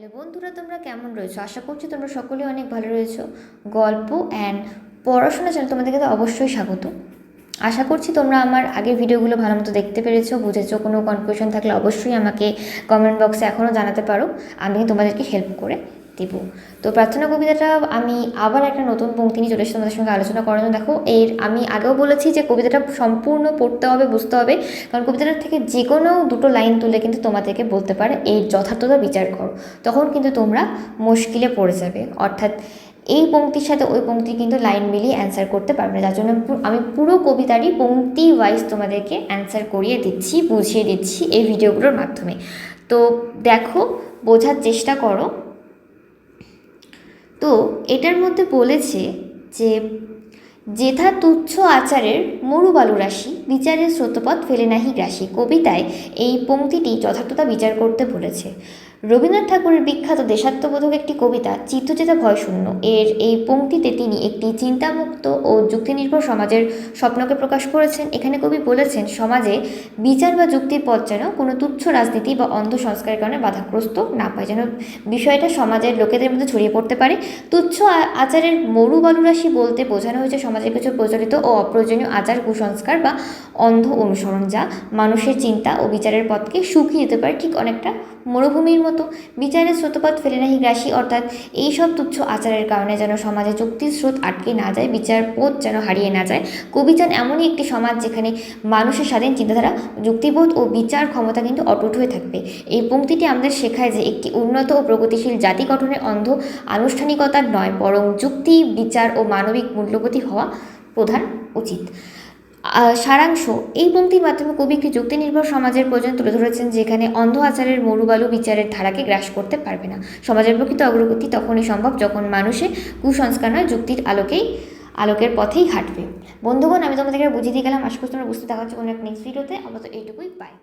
Hello বন্ধুরা, তোমরা কেমন রয়েছো? আশা করছি তোমরা সকলে অনেক ভালো রয়েছো। গল্প অ্যান্ড পড়াশোনা চ্যানেল তোমাদেরকে তো অবশ্যই স্বাগত। আশা করছি তোমরা আমার আগের ভিডিওগুলো ভালো মতো দেখতে পেরেছ, বুঝেছ, কোনো কনফিউশন থাকলে অবশ্যই আমাকে কমেন্ট বক্সে এখনও জানাতে পারো। আমি তোমাদেরকে হেল্প করে দেব। তো প্রার্থনা কবিতাটা আমি আবার একটা নতুন পঙ্ক্তি নিয়ে চলে এসেছি তোমাদের সঙ্গে আলোচনা করার জন্য দেখো, এর আমি আগেও বলেছি যে কবিতাটা সম্পূর্ণ পড়তে হবে, বুঝতে হবে। কারণ কবিতাটার থেকে যে কোনো দুটো লাইন তুলে কিন্তু তোমাদেরকে বলতে পারে, এর যথার্থতা বিচার করো। তখন কিন্তু তোমরা মুশকিলে পড়ে যাবে। অর্থাৎ এই পঙ্ক্তির সাথে ওই পংক্তি কিন্তু লাইন মিলিয়ে অ্যান্সার করতে পারবে না। যার জন্য আমি পুরো কবিতারই পংক্তি ওয়াইজ তোমাদেরকে অ্যান্সার করিয়ে দিচ্ছি, বুঝিয়ে দিচ্ছি এই ভিডিওগুলোর মাধ্যমে। তো দেখো, বোঝার চেষ্টা করো। তো এটার মধ্যে বলেছে যে যেথা তুচ্ছ আচারের মরুবালু রাশি, বিচারের স্রোতপথ ফেলে নাহি গ্রাসী। কবিতায় এই পংক্তিটি যথার্থতা বিচার করতে বলেছে। রবীন্দ্রনাথ ঠাকুরের বিখ্যাত দেশাত্মবোধক একটি কবিতা চিত্তচেতা ভয়শূন্য। এর এই পংক্তিতে তিনি একটি চিন্তামুক্ত ও যুক্তিনির্ভর সমাজের স্বপ্নকে প্রকাশ করেছেন। এখানে কবি বলেছেন, সমাজে বিচার বা যুক্তির পথ যেন কোনো তুচ্ছ রাজনীতি বা অন্ধ সংস্কারের কারণে বাধাগ্রস্ত না পায় যেন বিষয়টা সমাজের লোকেদের মধ্যে ছড়িয়ে পড়তে পারে। তুচ্ছ আচারের মরু বালুরাশি বলতে বোঝানো হয়েছে সমাজের কিছু প্রচলিত ও অপ্রয়োজনীয় আচার, কুসংস্কার বা অন্ধ অনুসরণ, যা মানুষের চিন্তা ও বিচারের পথকে শুকিয়ে দিতে পারে ঠিক অনেকটা মরুভূমির মতো বিচারের স্রোতপাত ফেলে নাহি গ্রাসী, অর্থাৎ এই সব তুচ্ছ আচারের কারণে যেন সমাজে যুক্তির স্রোত আটকে না যায়, বিচার পথ যেন হারিয়ে না যায়। কবি চান এমনই একটি সমাজ যেখানে মানুষের স্বাধীন চিন্তাধারা, যুক্তিবোধ ও বিচার ক্ষমতা কিন্তু অটুট হয়ে থাকবে। এই পংক্তিটি আমাদের শেখায় যে একটি উন্নত ও প্রগতিশীল জাতি গঠনের অন্ধ আনুষ্ঠানিকতার নয়, বরং যুক্তি, বিচার ও মানবিক মূল্যবোধী হওয়া প্রধান উচিত। সারাংশ। এই পঙ্ক্তির মাধ্যমে কবি একটি যুক্তি নির্ভর সমাজের প্রয়োজন তুলে ধরেছেন, যেখানে অন্ধ আচারের মরুবালু বিচারের ধারাকে গ্রাস করতে পারবে না। সমাজের প্রকৃত অগ্রগতি তখনই সম্ভব যখন মানুষে কুসংস্কার নয়, যুক্তির আলোকেই, আলোকের পথেই হাঁটবে। বন্ধুগণ, আমি তোমাদেরকে বুঝিয়ে দিয়ে গেলাম। আশা করছি তোমরা বুঝতে দেখা হচ্ছে কোনো এক নেক্সট ভিডিওতে আপাতত এইটুকুই পাই